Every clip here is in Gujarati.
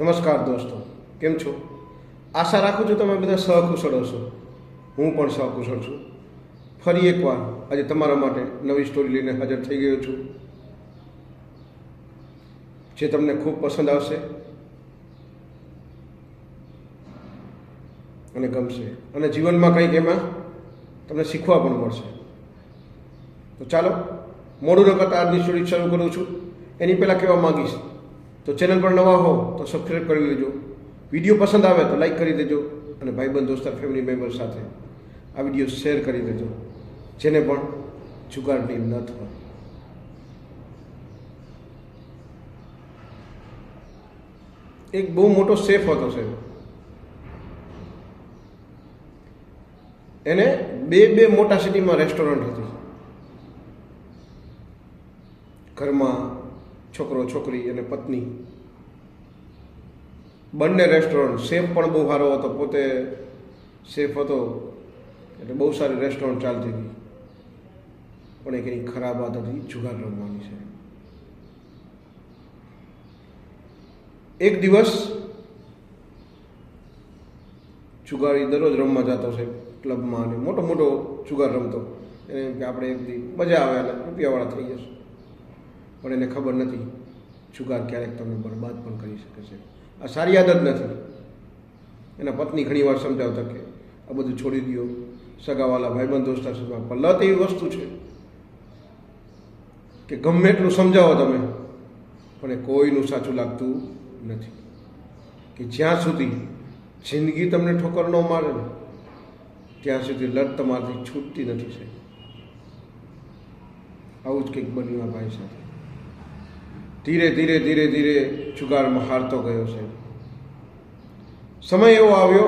નમસ્કાર દોસ્તો, કેમ છો? આશા રાખું છું તમે બધા સહકુશળ હશો. હું પણ સહકુશળ છું. ફરી એકવાર આજે તમારા માટે નવી સ્ટોરી લઈને હાજર થઈ ગયો છું. જે તમને ખૂબ પસંદ આવશે અને ગમશે. અને જીવનમાં કંઈક એમાં તમને શીખવા પણ મળશે. તો ચાલો, મોડું ન કરતા આજની સ્ટોરી શરૂ કરું છું. એની પહેલાં કહેવા માંગીશ તો ચેનલ પર નવા હો તો સબસ્ક્રાઈબ કરી લેજો. વીડિયો પસંદ આવે તો લાઈક કરી દેજો અને ભાઈબંધ, દોસ્તાર ફેમિલી મેમ્બર સાથે આ વીડિયો શેર કરી દેજો. જેને પણ જુગારની ન હોય. એક બહુ મોટો સેફ હતો સાહેબ. એને બે બે મોટા સિટીમાં રેસ્ટોરન્ટ હતી. ઘરમાં છોકરો, છોકરી અને પત્ની. બંને રેસ્ટોરન્ટ શેફ પણ બહુ સારો હતો. પોતે શેફ હતો. એટલે બહુ સારી રેસ્ટોરન્ટ ચાલતી હતી. પણ એક એની ખરાબ આદત જુગાર રમવાની છે. એક દિવસ જુગારી દરરોજ રમવા જતો છે ક્લબમાં અને મોટો મોટો જુગાર રમતો. એને આપણે એક દી મજા આવે અને રૂપિયાવાળા થઈ જશું. પણ એને ખબર નથી જુગાર ક્યારેક તમને બરબાદ પણ કરી શકે છે. આ સારી આદત નથી. એના પત્ની ઘણી વાર સમજાવતા કે આ બધું છોડી દો સગાવાલા, ભાઈબંધ દોસ્તા સુધી પણ લત એવી વસ્તુ છે કે ગમે એટલું સમજાવો તમે, પણ એ કોઈનું સાચું લાગતું નથી. કે જ્યાં સુધી જિંદગી તમને ઠોકર ન મારે ને, ત્યાં સુધી લત તમારાથી છૂટતી નથી છે આવું જ કંઈક બન્યું આ ભાઈ સાથે. ધીરે ધીરે ધીરે ધીરે જુગારમાં હારતો ગયો છે. સમય એવો આવ્યો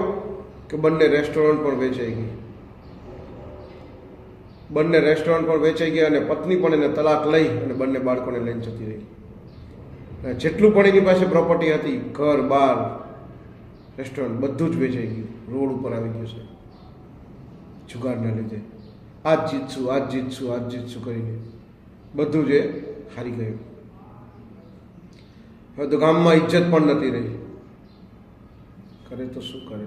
કે બંને રેસ્ટોરન્ટ પણ વેચાઈ ગઈ. બંને રેસ્ટોરન્ટ પણ વેચાઈ ગયા અને પત્ની પણ એને તલાક લઈ અને બંને બાળકોને લઈને જતી રહી. જેટલું પણ એની પાસે પ્રોપર્ટી હતી, ઘર, બાર, રેસ્ટોરન્ટ બધું જ વેચાઈ ગયું. રોડ ઉપર આવી ગયું છે. જુગારના લીધે. આજ જીતશું આજ જીતશું આજ જીતશું કરીને બધું જ એ હારી ગયું. હવે તો ગામમાં ઇજ્જત પણ નથી રહી. કરે તો શું કરે?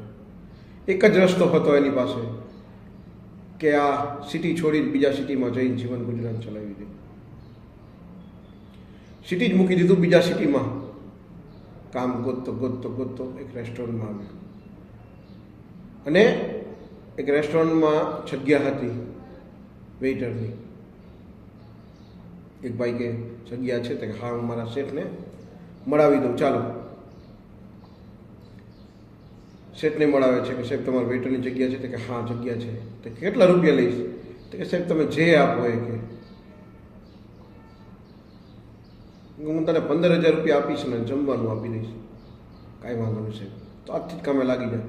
એક જ રસ્તો હતો એની પાસે, કે આ સિટી છોડીને બીજા સિટીમાં જઈને જીવન ગુજરાન ચલાવી દે. સિટી જ મૂકી દીધું બીજા સિટીમાં. કામ ગોતતો ગોતતો ગોતતો એક રેસ્ટોરન્ટમાં આવ્યો. અને એક રેસ્ટોરન્ટમાં જગ્યા હતી વેઇટરની એક ભાઈ કે, જગ્યા છે? તો હા, હું મારા શેઠને મળાવી દઉં. ચાલો. શેઠને મળાવે છે કે સાહેબ તમારા વેટરની જગ્યા છે? તો કે, હા, જગ્યા છે. તો કેટલા રૂપિયા લઈશ? તો કે સાહેબ તમે જે આપો એ કે. હું તને પંદર હજાર રૂપિયા આપીશ ને જમવાનું આપી દઈશ. કાંઈ વાંધો નહીં સાહેબ તો આજથી જ કામે લાગી જાય.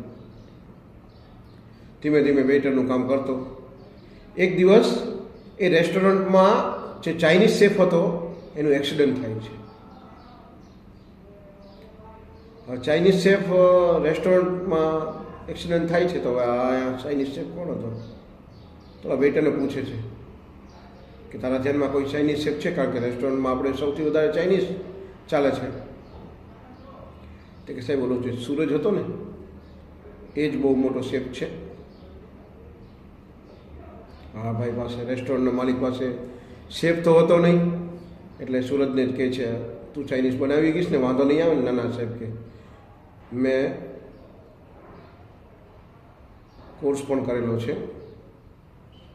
ધીમે ધીમે વેટરનું કામ કરતો. એક દિવસ એ રેસ્ટોરન્ટમાં જે ચાઇનીઝ શેફ હતો, એનું એક્સિડન્ટ થાય છે હવે ચાઇનીઝ શેફ રેસ્ટોરન્ટમાં એક્સિડન્ટ થાય છે તો હવે આ ચાઇનીઝ શેફ કોણ હતો? તો આ વેઇટરને પૂછે છે કે તારા ધ્યાનમાં કોઈ ચાઇનીઝ શેફ છે? કારણ કે રેસ્ટોરન્ટમાં આપણે સૌથી વધારે ચાઇનીઝ ચાલે છે. તે કે સાહેબ બોલો જે સૂરજ હતો ને, એ જ બહુ મોટો શેફ છે. હા, ભાઈ પાસે રેસ્ટોરન્ટના માલિક પાસે શેફ તો હતો નહીં. એટલે સુરજને જ કહે છે, તું ચાઇનીઝ બનાવી ગઈશ ને, વાંધો નહીં આવે ને. નાના શેફ કે મેં કોર્સ પણ કરેલો છે.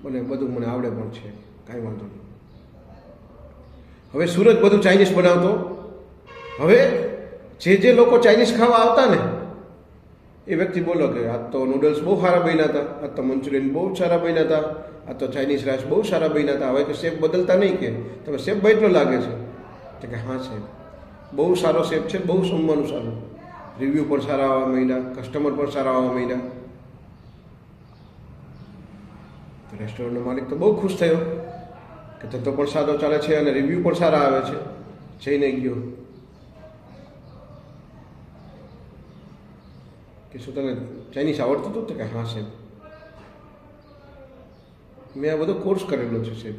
મને બધું મને આવડે પણ છે. કાંઈ વાંધો નહીં. હવે સુરત બધું ચાઇનીઝ બનાવતો. હવે જે જે લોકો ચાઇનીઝ ખાવા આવતા ને, એ વ્યક્તિ બોલો કે આ તો નૂડલ્સ બહુ સારા બન્યા હતા. આ તો મંચુરિયન બહુ સારા બન્યા હતા. આ તો ચાઇનીઝ રાઈસ બહુ સારા બન્યા હતા. હવે કે શેફ બદલતા નહીં કે. તમે શેફ બદલો લાગે છે. તો કે હા, સાહેબ. બહુ સારો શેફ છે બહુ જમવાનું સારું. રિવ્યૂ પણ સારા આવવા માંડ્યા કસ્ટમર પણ સારા આવવા માંડ્યા. રેસ્ટોરન્ટનો માલિક તો બહુ ખુશ થયો કે ધંધો પણ સારો ચાલે છે અને રિવ્યૂ પણ સારા આવે છે. જઈને ગયો. કે શું તને ચાઇનીઝ આવડતું હતું કે હા, સાહેબ? મેં આ બધો કોર્સ કરેલો છે, સાહેબ.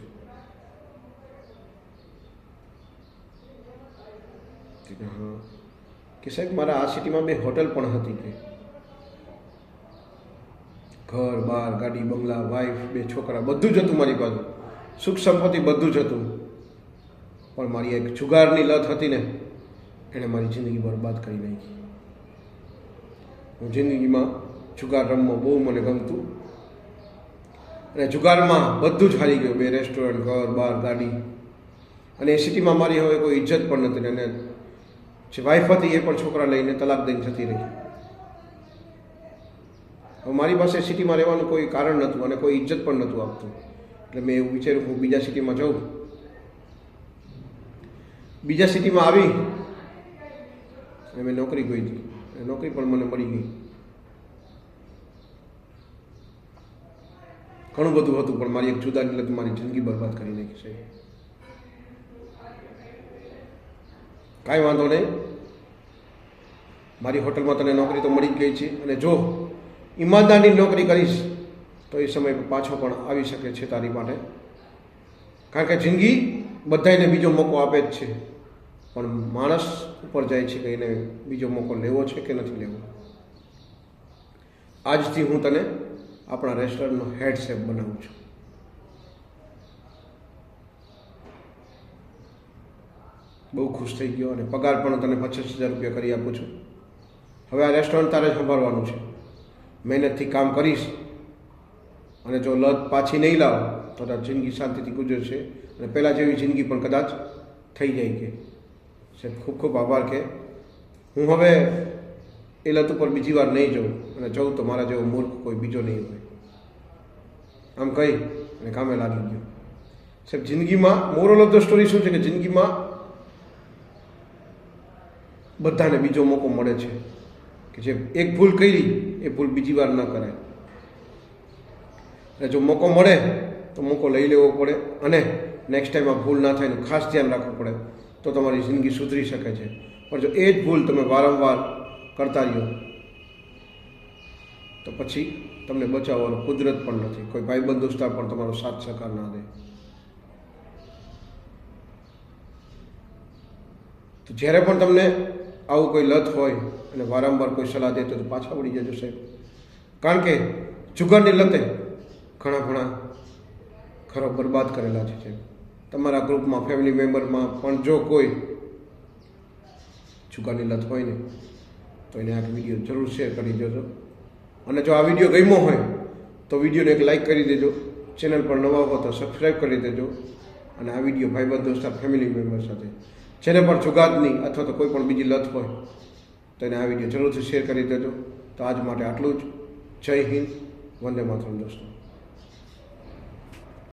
હા કે સાહેબ, મારા આ સિટીમાં બે હોટલ પણ હતી કે. ઘર, બાર, ગાડી, બંગલા વાઈફ બે છોકરા, બધું જ હતું મારી પાસે સુખ સંપત્તિ બધું જ હતું. પણ મારી એક જુગારની લત હતી ને, એણે મારી જિંદગી બરબાદ કરી નાખી. હું જિંદગીમાં જુગાર રમવો બહુ મને ગમતું. અને જુગારમાં બધું જ હારી ગયું. બે રેસ્ટોરન્ટ ઘર, બાર, ગાડી. અને એ સિટીમાં મારી હવે કોઈ ઇજ્જત પણ નથી અને જે વાઈફ હતી એ પણ છોકરા લઈને તલાક દઈને જતી રહી. હવે મારી પાસે સિટીમાં રહેવાનું કોઈ કારણ નહોતું અને કોઈ ઇજ્જત પણ નહોતું આપતું. એટલે મેં એવું વિચાર્યું હું બીજા સિટીમાં જાઉં. બીજા સિટીમાં આવી અને મેં નોકરી ગઈ નોકરી પણ મને મળી ગઈ. ઘણું બધું હતું, પણ મારી એક જુદા લત મારી જિંદગી બરબાદ કરી નાખી છે. કાંઈ વાંધો નહીં. મારી હોટલમાં તને નોકરી તો મળી જ ગઈ છે. અને જો ઈમાનદારની નોકરી કરીશ, તો એ સમય પાછો પણ આવી શકે છે તારી માટે. કારણ કે જિંદગી બધાને બીજો મોકો આપે જ છે. પણ માણસ ઉપર જાય છે કે એને બીજો મોકો લેવો છે કે નથી લેવો? આજથી હું તને આપણા રેસ્ટોરન્ટનો હેડ શેફ બનાવું છું. બહુ ખુશ થઈ ગયો અને પગાર પણ તને પચાસ હજાર રૂપિયા કરી આપું છું. હવે આ રેસ્ટોરન્ટ તારે સંભાળવાનું છે. મહેનતથી કામ કરીશ અને જો લત પાછી નહીં લાવ, તો તારી જિંદગી શાંતિથી ગુજરશે અને પહેલાં જેવી જિંદગી પણ કદાચ થઈ જાય કે. સાહેબ, ખૂબ ખૂબ આભાર કે. હું હવે એ લત ઉપર બીજી વાર નહીં જઉં અને જાઉં તો મારા જેવો મૂર્ખ કોઈ બીજો નહીં હોય. આમ કહી અને કામે લાગી ગયો. સાહેબ, જિંદગીમાં મોરલ ઓફ ધ સ્ટોરી શું છે કે જિંદગીમાં બધાને બીજો મોકો મળે છે કે જે એક ભૂલ કરી, એ ભૂલ બીજી વાર ન કરે. અને જો મોકો મળે, તો મોકો લઈ લેવો પડે અને નેક્સ્ટ ટાઈમ આ ભૂલ ના થાય એનું ખાસ ધ્યાન રાખવું પડે, તો તમારી જિંદગી સુધરી શકે છે. પણ જો એ જ ભૂલ તમે વારંવાર કરતા રહ્યો, તો પછી તમને બચાવવાનો કુદરત પણ નથી. કોઈ ભાઈબંધ દોસ્તાર પણ તમારો સાથ સહકાર ના દે. તો જ્યારે પણ તમને આવું કોઈ લત હોય અને વારંવાર કોઈ સલાહ દેતો તો પાછા વળી જજો સાહેબ. કારણ કે જુગારની લતે ઘણા ઘણા ખરો બરબાદ કરેલા છે સાહેબ. તમારા ગ્રુપમાં ફેમિલી મેમ્બરમાં પણ જો કોઈ જુગારની લત હોય ને, તો એને આ વીડિયો જરૂર શેર કરી દેજો. અને જો આ વીડિયો ગમ્યો હોય, તો વિડીયોને એક લાઈક કરી દેજો. ચેનલ પર નવા હો તો સબસ્ક્રાઈબ કરી દેજો. અને આ વીડિયો ભાઈબંધ દોસ્તા ફેમિલી મેમ્બર સાથે જેને પણ જુગાદની અથવા તો કોઈ પણ બીજી લત હોય, તો એને આ વીડિયો જરૂરથી શેર કરી દેજો. તો આજ માટે આટલું જ. જય હિન્દ. વંદે માતરમ દોસ્તો.